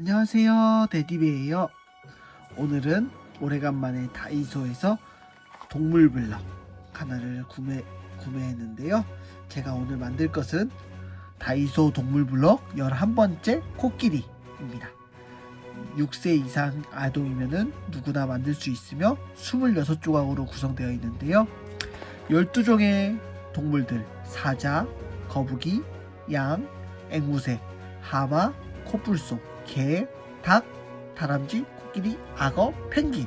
안녕하세요 데디베예요. 오늘은 오래간만에 다이소에서 동물 블럭 하나를 구매, 구매했는데요. 제가 오늘 만들 것은 다이소 동물 블럭 11번째 코끼리입니다. 6세 이상 아동이면 누구나 만들 수 있으며 26조각으로 구성되어 있는데요. 12종의 동물들 사자, 거북이, 양, 앵무새, 하마, 코뿔소, 개, 닭, 다람쥐, 코끼리, 악어, 펭귄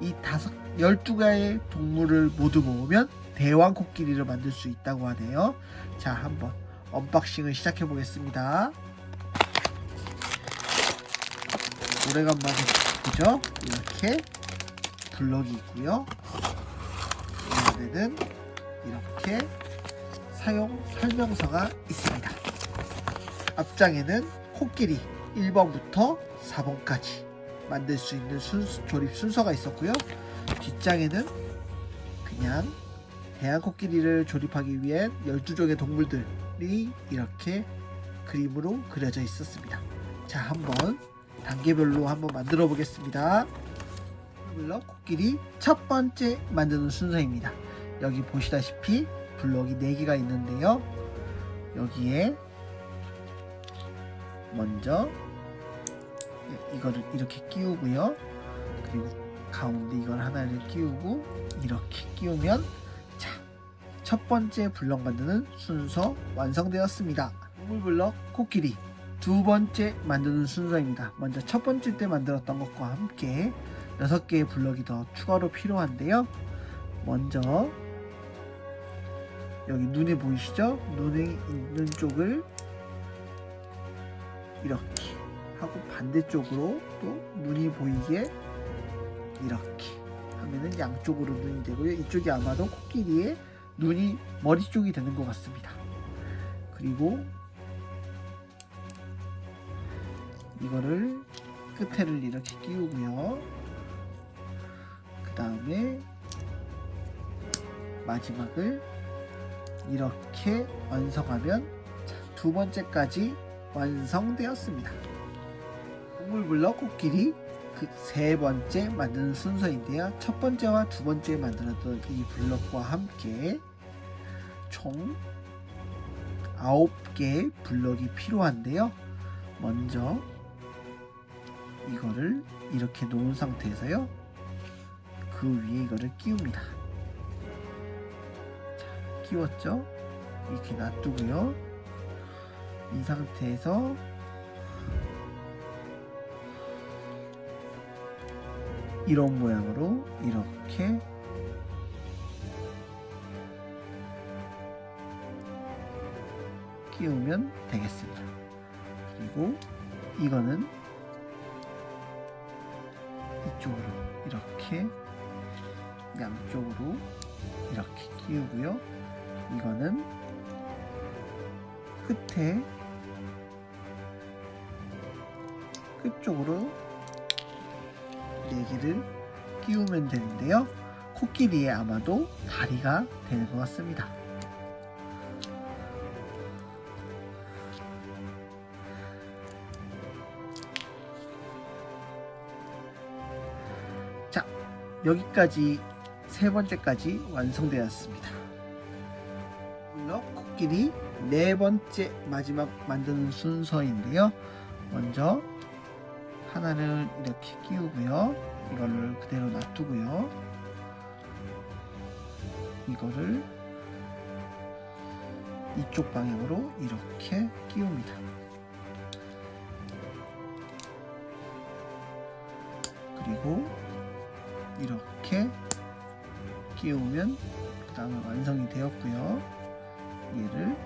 이 다섯 열두 가의 동물을 모두 모으면 대왕 코끼리를 만들 수 있다고 하네요. 자, 한번 언박싱을 시작해 보겠습니다. 오래간만에 보죠? 이렇게 블럭이 있고요. 이 안에는 이렇게 사용 설명서가 있습니다. 앞장에는 코끼리 1번부터 4번까지 만들 수 있는 순수, 조립 순서가 있었고요. 뒷장에는 그냥 대한 코끼리를 조립하기 위한 12종의 동물들이 이렇게 그림으로 그려져 있었습니다. 자, 한번 단계별로 한번 만들어 보겠습니다. 블럭 코끼리 첫 번째 만드는 순서입니다. 여기 보시다시피 블럭이 4개가 있는데요. 여기에 먼저 이거를 이렇게 끼우고요. 그리고 가운데 이걸 하나를 끼우고 이렇게 끼우면 자, 첫 번째 블럭 만드는 순서 완성되었습니다. 동물 블럭 코끼리 두 번째 만드는 순서입니다. 먼저 첫 번째 때 만들었던 것과 함께 여섯 개의 블럭이 더 추가로 필요한데요. 먼저 여기 눈에 보이시죠? 눈에 있는 쪽을 이렇게 하고 반대쪽으로 또 눈이 보이게 이렇게 하면은 양쪽으로 눈이 되고요. 이쪽이 아마도 코끼리의 눈이 머리 쪽이 되는 것 같습니다. 그리고 이거를 끝에를 이렇게 끼우고요. 그 다음에 마지막을 이렇게 완성하면 자, 두 번째까지 완성되었습니다. 동물블럭 코끼리 그 세 번째 만드는 순서인데요. 첫 번째와 두 번째 만들었던 이 블럭과 함께 총 아홉 개의 블럭이 필요한데요. 먼저 이거를 이렇게 놓은 상태에서요. 그 위에 이거를 끼웁니다. 자, 끼웠죠? 이렇게 놔두고요. 이 상태에서 이런 모양으로 이렇게 끼우면 되겠습니다. 그리고 이거는 이쪽으로 이렇게 양쪽으로 이렇게 끼우고요. 이거는 끝에 끝쪽으로 네 개를 끼우면 되는데요. 코끼리에 아마도 다리가 되는 것 같습니다. 자, 여기까지 세 번째까지 완성되었습니다. 블럭 코끼리 네 번째 마지막 만드는 순서인데요. 먼저 하나를 이렇게 끼우고요. 이거를 그대로 놔두고요. 이거를 이쪽 방향으로 이렇게 끼웁니다. 그리고 이렇게 끼우면 그 다음에 완성이 되었고요. 얘를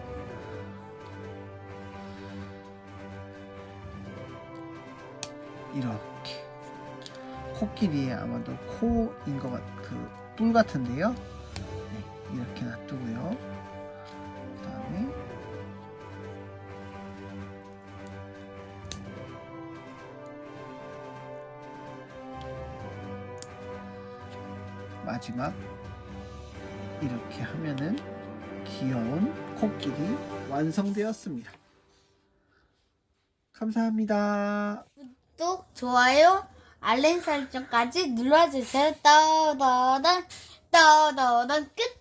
이렇게 코끼리의 아마도 코인 것 같, 그뿔 같은데요. 네, 이렇게 놔두고요. 그 다음에 마지막 이렇게 하면은 귀여운 코끼리 완성되었습니다. 감사합니다. 구독, 좋아요, 알림 설정까지 눌러주세요. 떠더던, 떠더던 끝!